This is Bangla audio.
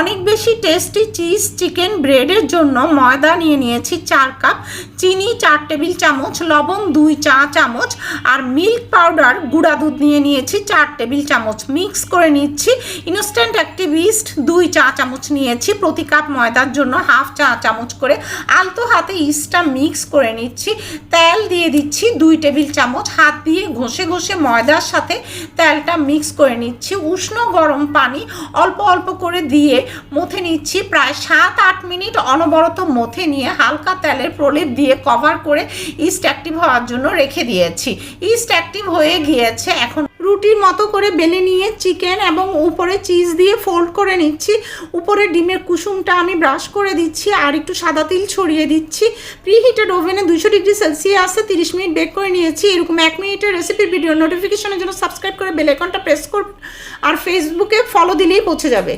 অনেক বেশি টেস্টি চিজ চিকেন ব্রেডের জন্য ময়দা নিয়ে নিয়েছি চার কাপ চিনি চার টেবিল চামচ, লবণ দুই চা চামচ আর মিল্ক পাউডার গুঁড়া দুধ নিয়ে নিয়েছি চার টেবিল চামচ। মিক্স করে নিচ্ছি ইনস্ট্যান্ট অ্যাক্টিভিস্ট দুই চা চামচ নিয়েছি, প্রতি কাপ ময়দার জন্য হাফ চা চামচ করে আলতো হাতে ইস্টটা মিক্স করে নিচ্ছি। তেল দিয়ে দিচ্ছি দুই টেবিল চামচ, হাত দিয়ে ঘষে ঘষে ময়দার সাথে তেলটা মিক্স করে নিচ্ছি। উষ্ণ গরম পানি অল্প অল্প করে দিয়ে মথে নিচ্ছি। প্রায় সাত, আট মিনিট অনবরত মথে নিয়ে হালকা তেলের প্রলেপ দিয়ে কভার করে ইস্ট অ্যাক্টিভ হওয়ার জন্য রেখে দিয়েছি। ইস্ট অ্যাক্টিভ হয়ে গিয়েছে। এখন রুটির মতো করে বেলে নিয়ে চিকেন এবং উপরে চিজ দিয়ে ফোল্ড করে নিচ্ছি। উপরে ডিমের কুসুমটা আমি ব্রাশ করে দিচ্ছি আর একটু সাদা তিল ছড়িয়ে দিচ্ছি। প্রিহিটেড ওভেনে দুশো ডিগ্রি সেলসিয়াসে তিরিশ মিনিট বেক করে নিয়েছি। এরকম এক মিনিটের রেসিপির ভিডিও নোটিফিকেশনের জন্য সাবস্ক্রাইব করে বেল আইকনটা প্রেস করুন। আর ফেসবুকে ফলো দিলেই পৌঁছে যাবে।